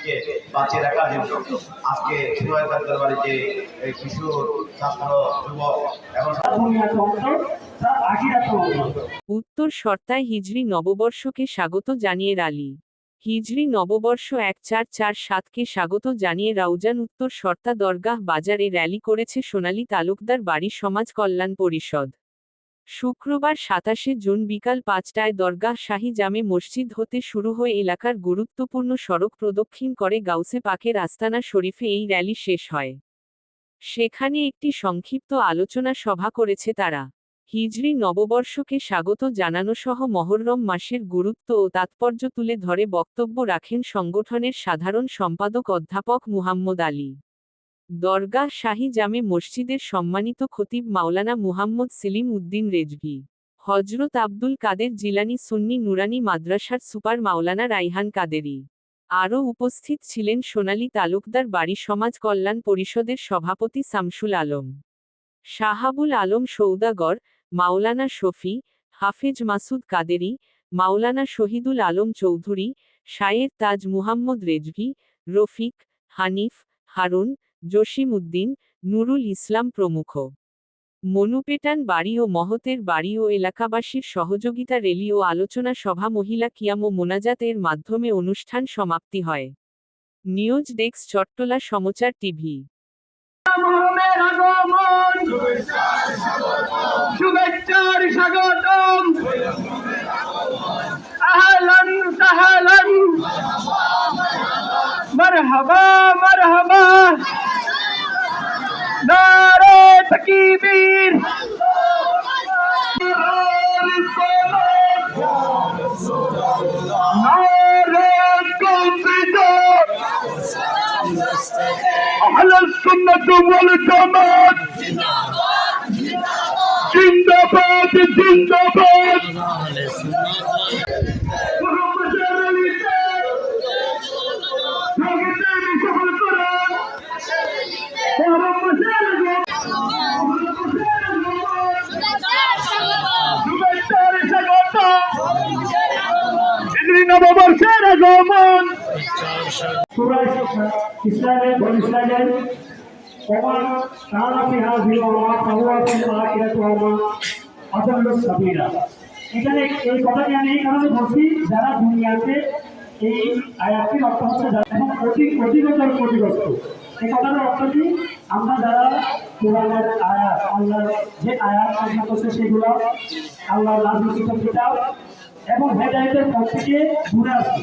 সংস্কৃতিকে বাঁচিয়ে রাখার জন্য আজকে সুরায়দার দরবারে কিশোর ছাত্র, যুবক এবং উত্তর সর্তায় হিজরি নববর্ষকে স্বাগত জানিয়ে রালি। হিজরি নববর্ষ এক চার চার সাতকে স্বাগত জানিয়ে রাউজান উত্তর সর্তা দরগাহ বাজারে র্যালি করেছে সোনালী তালুকদার বাড়ি সমাজ কল্যাণ পরিষদ। শুক্রবার সাতাশে জুন বিকাল পাঁচটায় দরগাহ শাহী জামে মসজিদ হতে শুরু হয়ে এলাকার গুরুত্বপূর্ণ সড়ক প্রদক্ষিণ করে গাউসে পাকের আস্তানা শরীফে এই র্যালি শেষ হয়। সেখানে একটি সংক্ষিপ্ত আলোচনা সভা করেছে তারা। হিজরি নববর্ষকে স্বাগত জানানো সহ মহররম মাসের গুরুত্ব ও তাৎপর্য তুলে ধরে বক্তব্য রাখেন সংগঠনের সাধারণ সম্পাদক অধ্যাপক মুহাম্মদ আলী। দরগাহ শাহী জামে মসজিদের সম্মানিত খতিব মাওলানা মুহাম্মদ সেলিম উদ্দিন রেজভি হজরত আব্দুল কাদের জিলানি সুন্নি নুরানি মাদ্রাসার সুপার মাওলানা রাইহান কাদেরি। আরও উপস্থিত ছিলেন সোনালী তালুকদার বাড়ি সমাজ কল্যাণ পরিষদের সভাপতি শামসুল আলম। শাহাবুল আলম সৌদাগর, মাওলানা শফি, হাফেজ মাসুদ কাদেরি, মাওলানা শহীদুল আলম চৌধুরী, শায়ের তাজ মুহাম্মদ রেজভি, রফিক, হানিফ, হারুন জসিম উদ্দিন নুরুল ইসলাম প্রমুখ। মনুপেটান বাড়ি ও মহতের বাড়ি ও এলাকাবাসীর সহযোগিতা রেলি ও আলোচনা সভা মহিলা কিয়াম ও মোনাজাতের মাধ্যমে অনুষ্ঠান সমাপ্তি হয়। News desk Chattala Samachar TV. নারে তকবীর নারে কৌশিদর أهل السنة والجماعة জিন্দাবাদ জিন্দাবাদ ইদরি নববর্ষের আগমন। বল ইসরায়েল ওমান কানা ফি হাযিহি ওয়া ফাহুয়া ফিল আখিরাতি ওয়া আদাল্লু সাবিলা এখানে এই কথাটি আমি এই কারণে বলছি, যারা দুনিয়াতে এই আয়াতটির অর্থ হচ্ছে অতি অধিকতর ক্ষতিগ্রস্ত। এই কথাটার অর্থ কি? আমরা যারা কোরআনের আয়াত, আল্লাহর যে আয়াত আল্লাহ করছে সেগুলো আল্লাহর রাজনীতি কিতাব এবং হেদায়তের পথ থেকে দূরে আসছি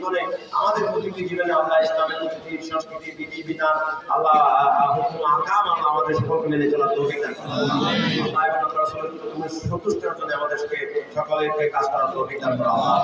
জীবনে, আমাদের প্রতিটি জীবনে আমরা ইসলামের প্রতিটি সংস্কৃতি, বিধি, বিধান, আল্লাহ হুকুম, আকাম আল্লাহ আমাদের সকলকে মেনে চলার তৌফিক দান। আল্লাহ সন্তুষ্টের জন্য আমাদেরকে সকলের কাজ করার তৌফিক দান আল্লাহ